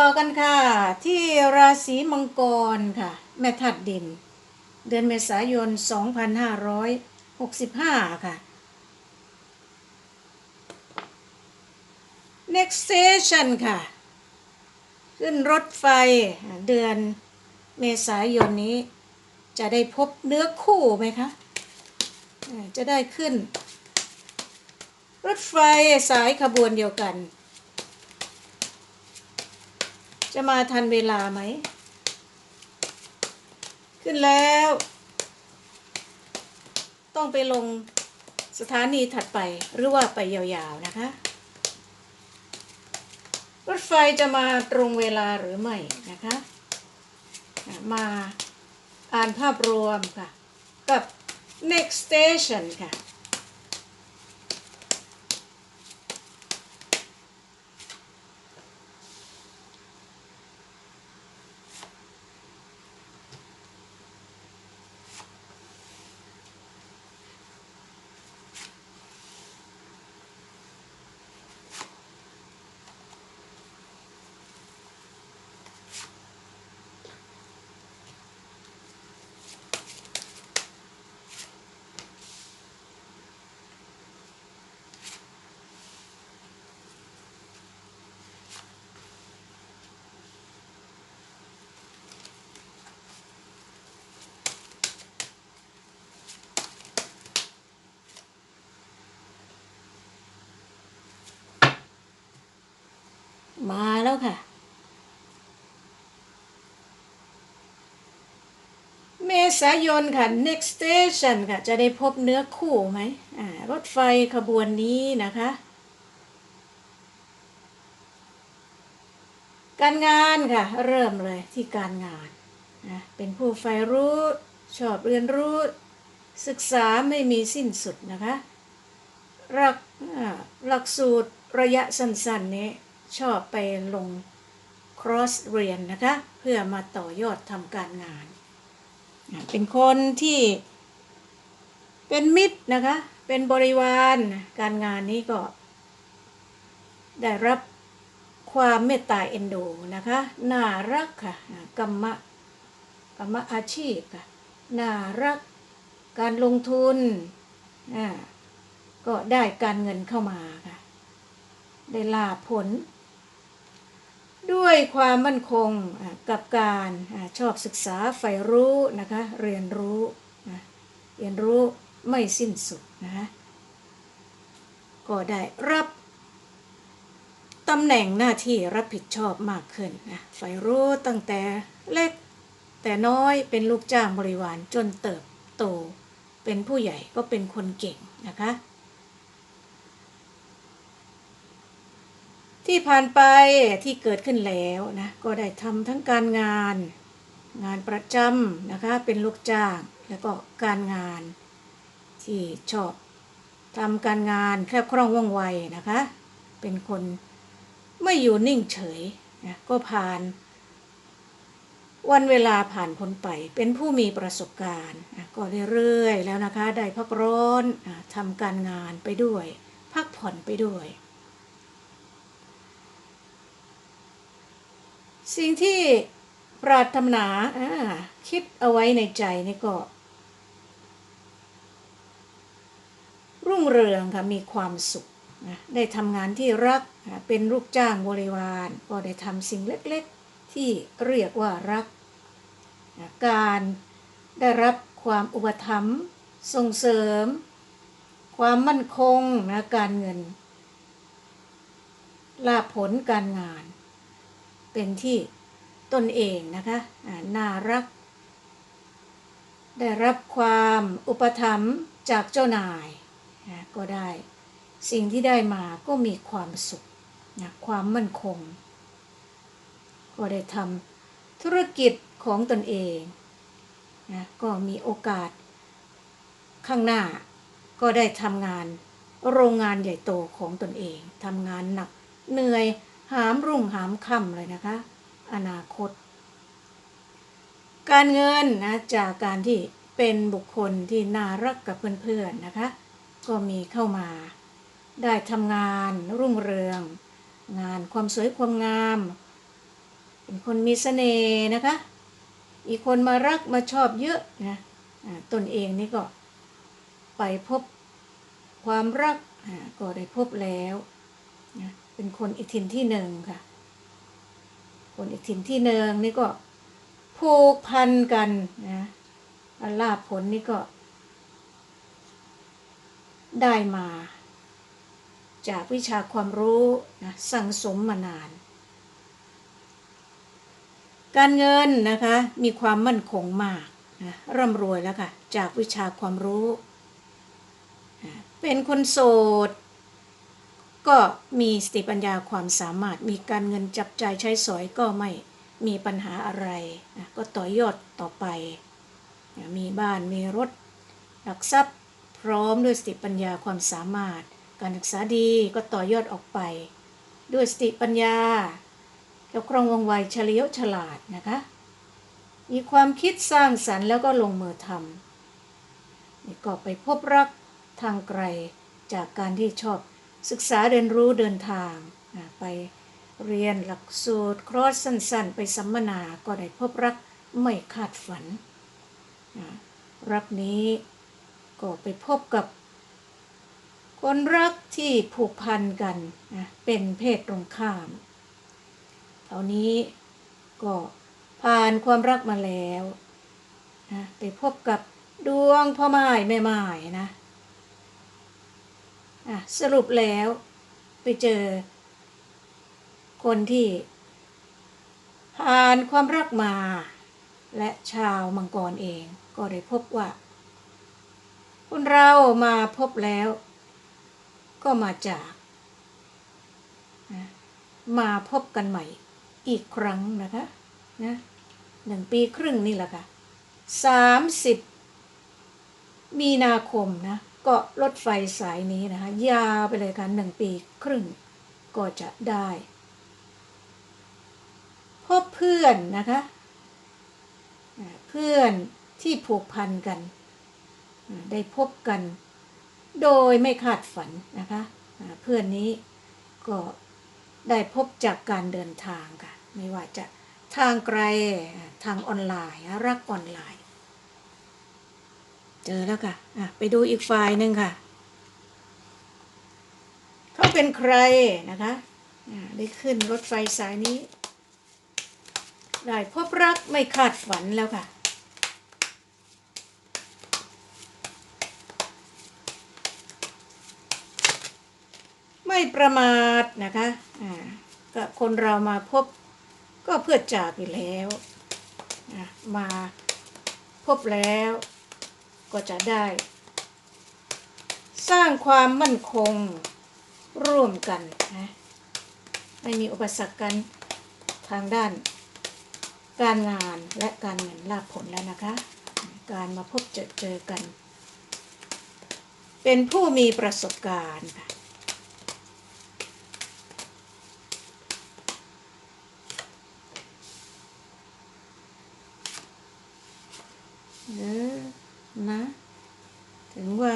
ต่อกันค่ะ ที่ราศีมังกรค่ะ แม่ทัดดิน เดือนเมษายน 2565 ค่ะ next station ค่ะ ขึ้นรถไฟเดือนเมษายนนี้ จะได้พบเนื้อคู่ไหมคะ จะได้ขึ้น รถไฟสายขบวนเดียวกัน จะมาทันเวลาไหม ขึ้นแล้ว ต้องไปลงสถานีถัดไปหรือว่าไปยาวๆนะคะ รถไฟจะมาตรงเวลาหรือไม่นะคะ มาอ่านภาพรวมค่ะ กับ next station ค่ะ มาแล้วค่ะ เมษายนค่ะ next station ค่ะ จะได้พบเนื้อคู่ไหมอ่ารถไฟขบวนนี้นะคะ การงานค่ะ เริ่มเลยที่การงานนะเป็นผู้ใฝ่รู้ชอบเรียนรู้ ศึกษาไม่มีสิ้นสุดนะคะหลักหลักสูตรระยะสั้นๆนี้ ชอบไปลง cross เรียนนะคะ เพื่อมาต่อยอดทำการงาน เป็นคนที่เป็นมิตรนะคะ เป็นบริวารการงานนี้ก็ ได้รับความเมตตาเอ็นดูนะคะ น่ารักค่ะกรรมะกรรมอาชีพค่ะน่ารักการลงทุนก็ได้การเงินเข้ามาค่ะ ได้ลาผล ด้วยความมั่นคงกับการชอบศึกษาใฝ่รู้นะคะเรียนรู้นะเรียนรู้ไม่สิ้นสุดนะคะก็ได้รับตำแหน่งหน้าที่รับผิดชอบมากขึ้นนะใฝ่รู้ตั้งแต่เล็กแต่น้อยเป็นลูกจ้างบริวารจนเติบโต เป็นผู้ใหญ่ก็เป็นคนเก่งนะคะ ที่ผ่านไปที่เกิดขึ้นแล้วนะก็ได้ทำทั้งการงาน งานประจำนะคะเป็นลูกจ้างแล้วก็การงานที่ชอบทำการงานแคล่วคล่องว่องไวนะคะ เป็นคนไม่อยู่นิ่งเฉยนะก็ผ่าน วันเวลาผ่านพ้นไปเป็นผู้มีประสบการณ์นะก็เรื่อยๆแล้วนะคะ ได้พักร้อนทำการงานไปด้วย พักผ่อนไปด้วย สิ่งที่ปรารถนาคิดเอาไว้ในใจนี่ก็ รุ่งเรืองค่ะมีความสุขนะได้ทำงานที่รักนะเป็นลูกจ้างบริวารก็ได้ทำสิ่งเล็กๆ ที่เรียกว่ารักนะการได้รับความอุปถัมภ์ส่งเสริม ความมั่นคงนะการเงินลาภผลการงาน เป็นที่ตนเองนะคะน่ารัก ได้รับความอุปถัมภ์จากเจ้านายนะก็ได้ สิ่งที่ได้มาก็มีความสุขนะความมั่นคง ก็ได้ทำธุรกิจของตนเองนะก็มีโอกาส ข้างหน้าก็ได้ทำงานโรงงานใหญ่โตของตนเองทำงานหนักเหนื่อย หามรุ่งหามค่ำเลยนะคะ อนาคต การเงินนะจากการที่เป็นบุคคลที่น่ารักกับเพื่อนๆนะคะ ก็มีเข้ามา ได้ทำงานรุ่งเรือง งานความสวยความงาม เป็นคนมีเสน่ห์นะคะ อีกคนมารักมาชอบเยอะนะตนเองนี่ก็ไปพบความรักก็ได้พบแล้วนะ เป็นคนอีกถิ่นที่หนึ่งค่ะ คนอีกถิ่นที่หนึ่งนี่ก็ผูกพันกันนะลาภผลนี่ก็ ได้มา จากวิชาความรู้นะสั่งสมมานาน การเงินนะคะมีความมั่นคงมากนะร่ำรวยแล้วค่ะ จากวิชาความรู้ เป็นคนโสด ก็มีสติปัญญาความสามารถมีการเงินจับจ่ายใช้สอยก็ไม่มีปัญหาอะไรนะก็ต่อยอดต่อไปนะมีบ้านมีรถหลักทรัพย์พร้อมด้วยสติปัญญาความสามารถ การศึกษาดีก็ต่อยอดออกไป ด้วยสติปัญญาเกี่ยวครองว่องไวเฉลียวฉลาดนะคะ มีความคิดสร้างสรรค์แล้วก็ลงมือทำนี่ก็ไปพบรักทางไกลจากการที่ชอบ ศึกษาเรียนรู้เดินทางไปเรียนหลักสูตรครอสสั้น ๆ ไปสัมมนาก็ได้พบรักไม่คาดฝัน รักนี้ก็ไปพบกับ คนรักที่ผูกพันกันเป็นเพศตรงข้ามเท่านี้ก็ผ่านความรักมาแล้วนะไปพบกับดวงพ่อไม้แม่ไม้นะ อะสรุปแล้วไปเจอ คนที่ผ่านความรักมา และชาวมังกรเองก็ได้พบว่า คนเรามาพบแล้ว ก็มาจาก มาพบกันใหม่อีกครั้งนะคะนะหนึ่งปีครึ่งนี่แหละค่ะสามสิบมีนาคมนะ ก็รถไฟสายนี้นะคะยาวไปเลยค่ะหนึ่งปีครึ่งก็จะได้ พบเพื่อนนะคะเพื่อนที่ผูกพันกัน ได้พบกัน โดยไม่คาดฝันนะคะเพื่อนนี้ก็ได้พบจากการเดินทางค่ะ ไม่ว่าจะทางไกลทางออนไลน์รักออนไลน์ เจอแล้วค่ะอะ ไปดูอีกฝ่ายหนึ่งค่ะ เขาเป็นใครนะคะอ่าได้ขึ้นรถไฟสายนี้ ได้พบรักไม่คาดฝันแล้วค่ะไม่ประมาทนะคะอ่าก็คนเรามาพบก็เพื่อจากอยู่แล้ว มาพบแล้ว ก็จะได้ สร้างความมั่นคงร่วมกันนะไม่มีอุปสรรคกันทางด้าน การงานและการเงินลาภผลแล้วนะคะ การมาพบเจอเจอกัน เป็นผู้มีประสบการณ์ค่ะเออ นะ ถึงว่า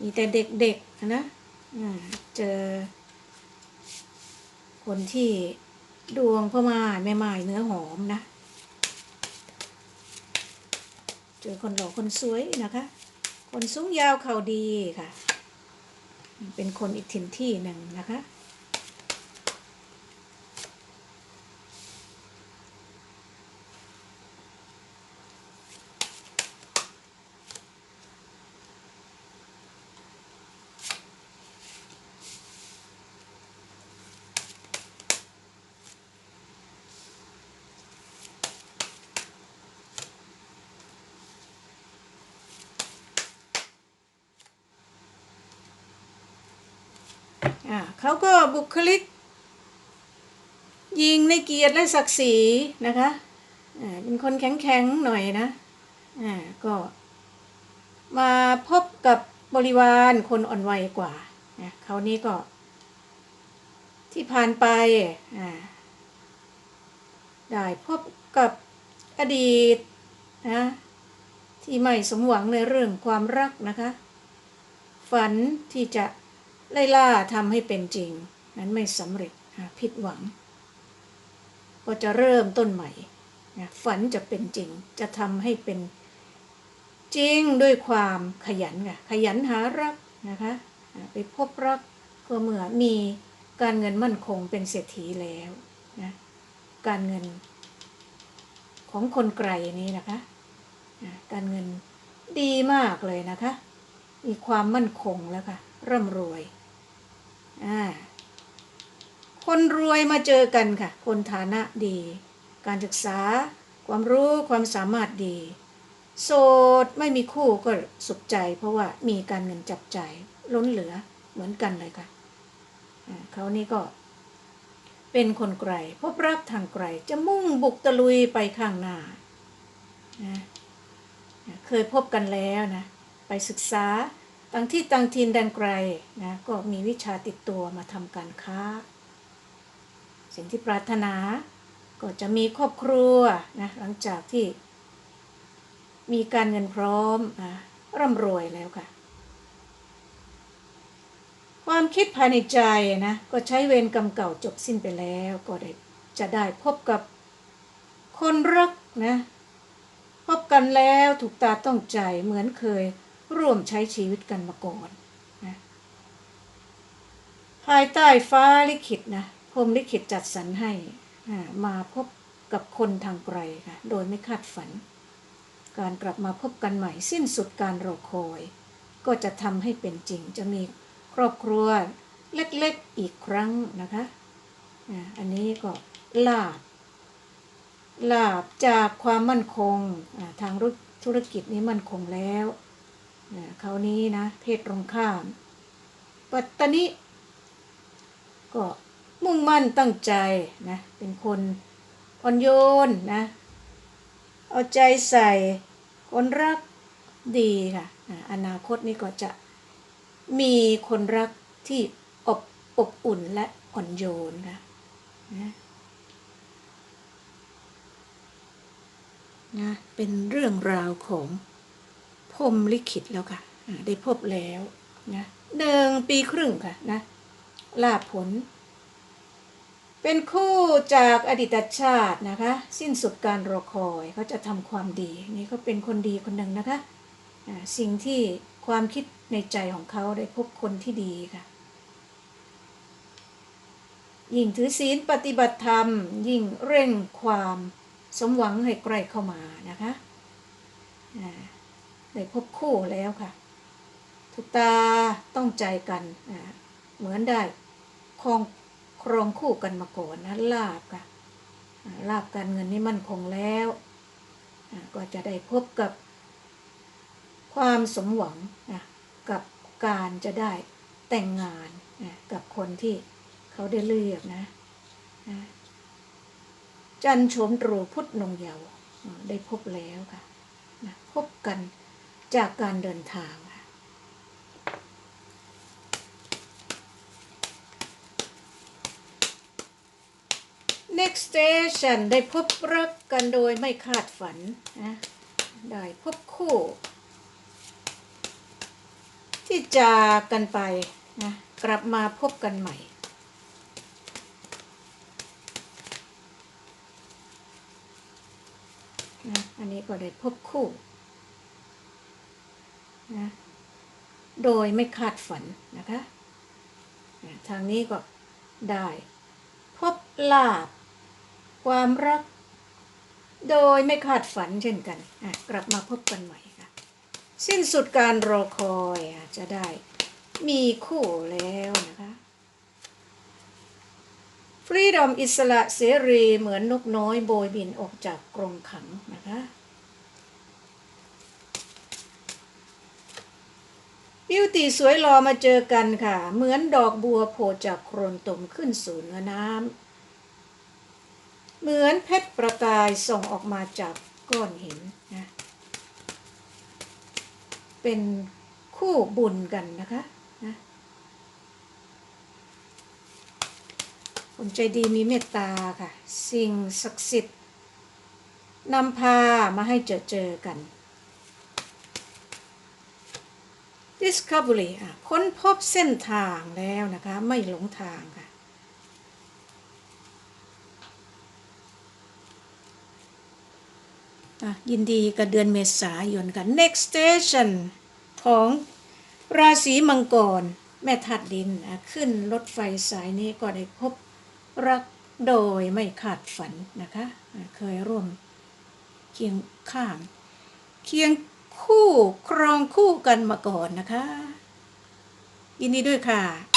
มีแต่เด็กๆนะเจอ คนที่ดวงพ่อมาแม่ไม้เนื้อหอมนะ เจอคนหล่อคนสวยนะคะ คนสูงยาวเข่าดีค่ะ เป็นคนอีกถิ่นที่หนึ่งนะคะ อ่า เขาก็บุคลิก ยิงในเกียรติและศักดิ์ศรีนะคะอ่าเป็นคนแข็งๆหน่อยนะอ่าก็มาพบกับบริวารคนอ่อนวัยกว่าเขานี้ก็ ที่ผ่านไปอ่าได้พบกับอดีตนะที่ไม่สมหวังในเรื่องความรักนะคะ ฝันที่จะ ไล่ล่าทำให้เป็นจริง นั้นไม่สำเร็จผิดหวัง ก็จะเริ่มต้นใหม่นะฝันจะเป็นจริง จะทำให้เป็นจริงด้วยความขยันค่ะขยันหารักนะคะไปพบรักก็เมื่อมีการเงินมั่นคงเป็นเศรษฐีแล้วนะการเงินของคนไกลนี้นะคะการเงินดีมากเลยนะคะ มีความมั่นคงแล้วค่ะ ร่ำรวยอ่าคนรวยมาเจอกันค่ะ คนฐานะดี การศึกษา ความรู้ความสามารถดี โสดไม่มีคู่ก็สุขใจ เพราะว่ามีการเงินจับใจล้นเหลือเหมือนกันเลยค่ะอ่าเขานี่ก็ เป็นคนไกลพบรักทางไกลจะมุ่งบุกตะลุยไปข้างหน้านะเคยพบกันแล้วนะ ไปศึกษา ต่างที่ต่างถิ่นแดนไกลนะก็มีวิชาติดตัวมาทำการค้า สิ่งที่ปรารถนาก็จะมีครอบครัวนะหลังจากที่มีการเงินพร้อมอะร่ำรวยแล้วค่ะ ความคิดภายในใจนะก็ใช้เวรกรรมเก่าจบสิ้นไปแล้วก็ได้จะได้พบกับคนรักนะพบกันแล้วถูกตาต้องใจเหมือนเคย ร่วมใช้ชีวิตกันมาก่อนนะภายใต้ฟ้าลิขิตนะพรมลิขิตจัดสรรให้มาพบกับคนทางไกลค่ะโดยไม่คาดฝัน การกลับมาพบกันใหม่สิ้นสุดการรอคอย ก็จะทำให้เป็นจริงจะมีครอบครัวเล็กๆอีกครั้งนะคะอันนี้ก็ลาบลาบจากความมั่นคงทางธุรกิจนี้มั่นคงแล้ว อ่าเขาวนี้นะ เพศตรงข้าม ปัตตนิก็มุ่งมั่นตั้งใจนะ เป็นคนอ่อนโยนนะ เอาใจใส่ คนรักดีค่ะ อนาคตนี้ก็จะมีคนรักที่อบอบอุ่นและอ่อนโยนค่ะนะนะเป็นเรื่องราวของ พรมลิขิตแล้วค่ะ ได้พบแล้วนะหนึ่งปีครึ่งค่ะนะลาผล เป็นคู่จากอดีตชาตินะคะ สิ้นสุดการรอคอยเขาจะทำความดี นี่เขาเป็นคนดีคนหนึ่งนะคะสิ่งที่ความคิดในใจของเขาได้พบคนที่ดีค่ะ ยิ่งถือศีลปฏิบัติธรรม ยิ่งเร่งความสมหวังให้ใกล้เข้ามานะคะ ได้พบคู่แล้วค่ะ ทุกตาต้องใจกันเหมือนได้ครองครองคู่กันมาก่อนนะลาบค่ะลาบการเงินนี่มั่นคงแล้ว ก็จะได้พบกับความสมหวังนะกับการจะได้แต่งงานนะกับคนที่เขาได้เลือกนะนะจันโฉมตรูพุทธนงเยาว์อ่าได้พบแล้วค่ะนะพบกัน จากการเดินทางค่ะ next station ได้พบรักกันโดยไม่คาดฝันนะได้พบคู่ ที่จากกันไปนะกลับมาพบกันใหม่ นะ อันนี้ก็ได้พบคู่ นะโดยไม่คาดฝันนะคะทางนี้ก็ได้ พบลาบความรัก โดยไม่คาดฝันเช่นกันกลับมาพบกันใหม่ค่ะ สิ้นสุดการรอคอยจะได้มีคู่แล้วนะคะฟรีดอมอิสระเสรีเหมือนนกน้อยโบยบินออกจากกรงขังนะคะ บิวตีสวยรอมาเจอกันค่ะ เหมือนดอกบัวโผล่จากโครนตมขึ้นสู่เนื้อน้ำเหมือนเพชรประกายส่องออกมาจากก้อนหินนะเป็นคู่บุญกันนะคะนะคนใจดีมีเมตตาค่ะ สิ่งศักดิ์สิทธิ์นำพามาให้เจอเจอกัน จ discovery ค้นพบเส้นทางแล้วนะคะ ไม่หลงทางค่ะ ยินดีกับเดือนเมษายนค่ะ next station ของราศีมังกร แม่ทัดดินขึ้นรถไฟสายนี้ก็ได้พบรักโดยไม่ขาดฝันนะคะ เคยร่วมเคียงข้าง เคียง คู่ครองคู่กันมาก่อนนะคะ ยินดีด้วยค่ะ